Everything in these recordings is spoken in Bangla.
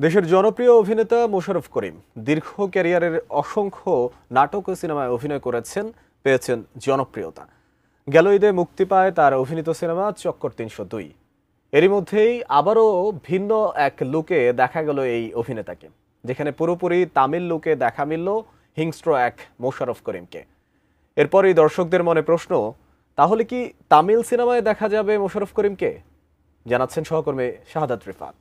দেশের জনপ্রিয় অভিনেতা মোশাররফ করিম দীর্ঘ ক্যারিয়ারের অসংখ্য নাটক ও সিনেমায় অভিনয় করেছেন, পেয়েছেন জনপ্রিয়তা। গেল ঈদে মুক্তি পায় তার অভিনীত সিনেমা চক্কর তিনশো দুই। এরই মধ্যেই আবারও ভিন্ন এক লুকে দেখা গেল এই অভিনেতাকে, যেখানে পুরোপুরি তামিল লুকে দেখা মিলল হিংস্র এক মোশারফ করিমকে। এরপরই দর্শকদের মনে প্রশ্ন, তাহলে কি তামিল সিনেমায় দেখা যাবে মোশাররফ করিমকে? জানাচ্ছেন সহকর্মী শাহাদাত রিফাত।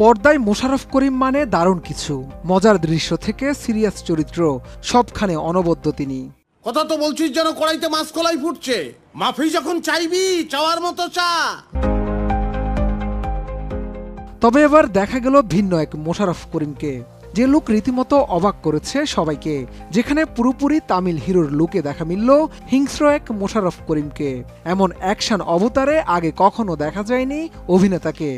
পর্দায় মোশারফ করিম মানে দারুণ কিছু। মজার দৃশ্য থেকে সিরিয়াস চরিত্র সবখানে অনবদ্য তিনি। কথা তো বলছিস যেন কড়াইতে মাছ কলাই ফুটছে। মাফি যখন চাইবি চাওয়ার মতো চা। তবে এবার দেখা গেল ভিন্ন এক মোশারফ করিমকে। যে লুক রীতিমতো অবাক করেছে সবাইকে যেখানে পুরোপুরি তামিল হিরোর লুকে দেখা মিলল হিংস্র এক মোশারফ করিমকে। এমন অ্যাকশন অবতারে আগে কখনো দেখা যায়নি অভিনেতাকে।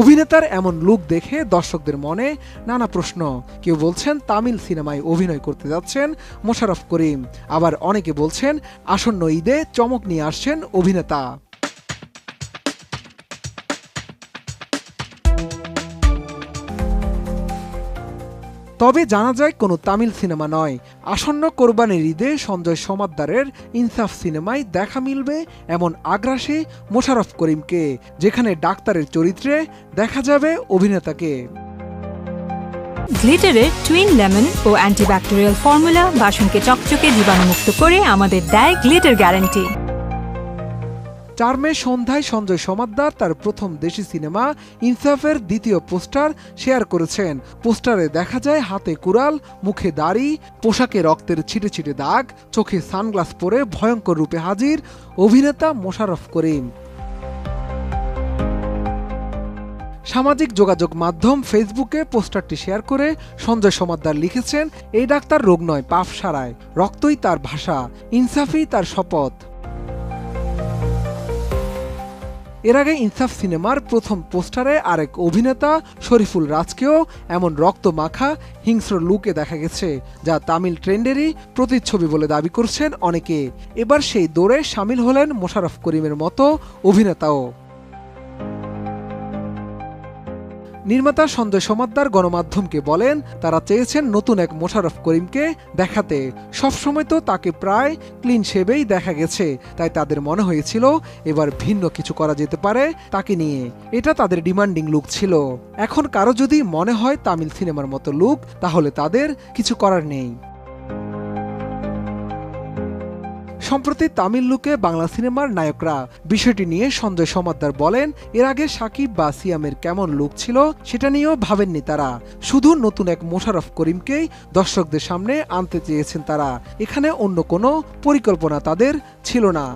অভিনেতার এমন লুক দেখে দর্শকদের মনে নানা প্রশ্ন। কেউ বলছেন, তামিল সিনেমায় অভিনয় করতে যাচ্ছেন মোশারফ করিম। আবার অনেকে বলছেন, আসন্ন ঈদে চমক নিয়ে আসছেন অভিনেতা। তবে জানা যায় কোনো তামিল সিনেমা নয়। আসন্ন কোরবানির ঈদে সঞ্জয় সমাদ্দারের ইনসাফ সিনেমায় দেখা মিলবে এমন আগ্রাসী মোশাররফ করিমকে, যেখানে ডাক্তারের চরিত্রে দেখা যাবে অভিনেতাকে। গ্লিটারের টুইন লেমন ও অ্যান্টিব্যাকটেরিয়াল ফর্মুলা বাসনকে চকচকে জীবাণুমুক্ত করে আমাদের দেয় গ্লিটার গ্যারান্টি চার মে সন্ধ্যায় সঞ্জয় সমাদ্দার তার প্রথম দেশি সিনেমা ইনসাফের দ্বিতীয় পোস্টার শেয়ার করেছেন। পোস্টারে দেখা যায়, হাতে কুড়াল, মুখে দাড়ি, পোশাকে রক্তের ছিটে ছিটে দাগ, চোখে সানগ্লাস পরে ভয়ঙ্কর রূপে হাজির অভিনেতা মোশাররফ করিম। সামাজিক যোগাযোগ মাধ্যম ফেসবুকে পোস্টারটি শেয়ার করে সঞ্জয় সমাদ্দার লিখেছেন, এই ডাক্তার রোগ নয়, পাপ সারায়। রক্তই তার ভাষা, ইনসাফই তার শপথ। এর আগে ইনসাফ সিনেমার প্রথম পোস্টারে আরেক অভিনেতা শরীফুল রাজকেও এমন রক্ত মাখা হিংস্র লুকে দেখা গেছে, যা তামিল ট্রেন্ডেরই প্রতিচ্ছবি বলে দাবি করছেন অনেকে। এবার সেই দৌড়ে সামিল হলেন মোশারফ করিমের মতো অভিনেতাও। নির্মাতা সঞ্জয় সমাদ্দার গণমাধ্যমকে বলেন, তারা চেয়েছেন নতুন এক মোশারফ করিমকে দেখাতে। সবসময় তো তাকে প্রায় ক্লিন শেভেই দেখা গেছে, তাই তাদের মনে হয়েছিল এবার ভিন্ন কিছু করা যেতে পারে তাকে নিয়ে। এটা তাদের ডিমান্ডিং লুক ছিল। এখন কারও যদি মনে হয় তামিল সিনেমার মতো লুক, তাহলে তাদের কিছু করার নেই। সম্প্রতি তামিল লুকে বাংলা সিনেমার নায়করা। বিষয়টি নিয়ে সঞ্জয় সমাদ্দার বলেন, এর আগে সাকিব বা সিয়ামের কেমন লুক ছিল সেটা নিয়েও ভাবেননি তারা। শুধু নতুন এক মোশারফ করিমকেই দর্শকদের সামনে আনতে চেয়েছেন তারা। এখানে অন্য কোনো পরিকল্পনা তাদের ছিল না।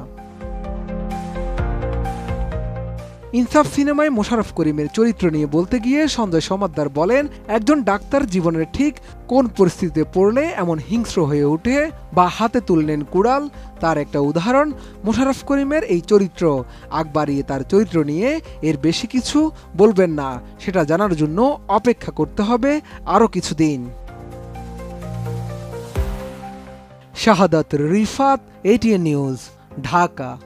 ইনসাফ সিনেমায় মোশারফ করিমের চরিত্র নিয়ে বলতে গিয়ে সঞ্জয় সমাদ্দার বলেন, একজন ডাক্তার জীবনের ঠিক কোন পরিস্থিতিতে পড়লে এমন হিংস্র হয়ে ওঠে বা হাতে তুললেন কুড়াল? তার একটা উদাহরণ, মোশাররফ করিমের এই চরিত্র। আগ বাড়িয়ে তার চরিত্র নিয়ে এর বেশি কিছু বলবেন না, সেটা জানার জন্য অপেক্ষা করতে হবে আরও কিছুদিন। Shahadat Rifat ATN news Dhaka.